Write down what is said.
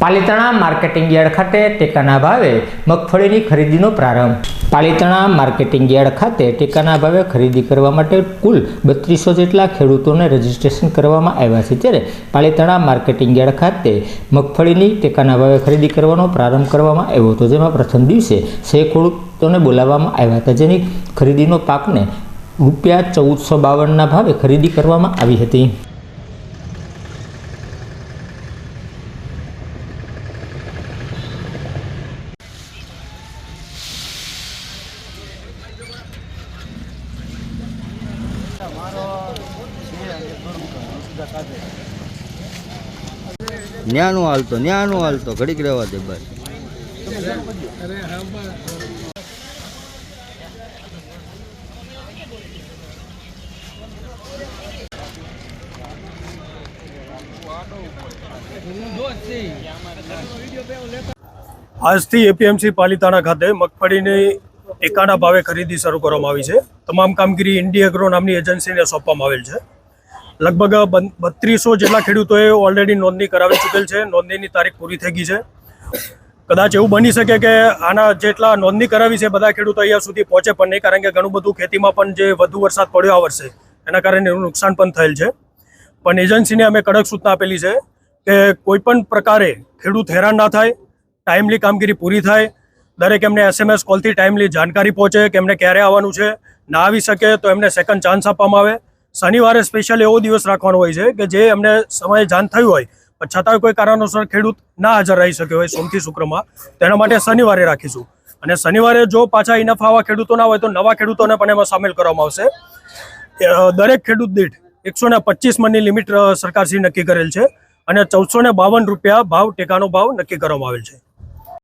Palitana marketing yard ખાતે ટેકાના ભાવે મગફળીની ખરીદીનો પ્રારંભ. પાલિતાણા માર્કેટિંગ યાર્ડ ખાતે ટેકાના ભાવે ખરીદી કરવા માટે કુલ બત્રીસો જેટલા ખેડૂતોને રજીસ્ટ્રેશન કરવામાં આવ્યા છે. ત્યારે પાલિતાણા માર્કેટિંગ યાર્ડ ખાતે મગફળીની ટેકાના ભાવે ખરીદી કરવાનો પ્રારંભ કરવામાં આવ્યો હતો. જેમાં પ્રથમ દિવસે સે ખેડૂતોને બોલાવવામાં આવ્યા હતા. જેની ખરીદીનો પાકને રૂપિયા ચૌદસો બાવનના ભાવે ખરીદી કરવામાં આવી હતી. ન્યાનું હાલતો ન્યાનું હાલતો ઘડીક રહેવા દે બસ. આજથી એપીએમસી પાલિતાણા ખાતે મગફળીની ટેકાના ભાવે ખરીદી શરૂ કરવામાં આવી છે. તમામ કામગીરી ઇન્ડી એગ્રો નામની એજન્સીને સોંપવામાં આવેલ છે. લગભગ બત્રીસો જેટલા ખેડૂતોએ ઓલરેડી નોંધણી કરાવી ચૂકેલ છે. નોંધણીની તારીખ પૂરી થઈ ગઈ છે. કદાચ એવું બની શકે કે આના જેટલા નોંધણી કરાવી છે બધા ખેડૂતો અહીંયા સુધી પહોંચે પણ નહીં, કારણ કે ઘણું બધું ખેતીમાં પણ જે વધુ વરસાદ પડ્યો આ વર્ષે, એના કારણે એનું નુકસાન પણ થયેલ છે. પણ એજન્સીને અમે કડક સૂચના આપેલી છે કે કોઈપણ પ્રકારે ખેડૂત હેરાન ના થાય ટાઈમલી કામગીરી પૂરી થાય દરેક એમને એસએમએસ કોલથી ટાઈમલી જાણકારી પહોંચે કે એમને ક્યારે આવવાનું છે, ના આવી શકે તો એમને સેકન્ડ ચાન્સ આપવામાં આવે. શનિવારે સ્પેશિયલ એવો દિવસ રાખવાનો હોય છે કે જે એમને સમયે જાણ થયું હોય, પણ છતાંય કોઈ કારણોસર ખેડૂત ના હાજર રહી શક્યો હોય સોમથી શુક્રમાં. તેના માટે શનિવારે રાખીશું. અને શનિવારે જો પાછા ઇનફ આવા ખેડૂતો ના હોય તો નવા ખેડૂતોને પણ એમાં સામેલ કરવામાં આવશે. દરેક ખેડૂત દીઠ એકસો ને પચીસ મનની લિમિટ સરકારશ્રી નક્કી કરેલ છે અને ચૌદસો બાવન રૂપિયા ભાવ ટેકાનો ભાવ નક્કી કરવામાં આવેલ છે.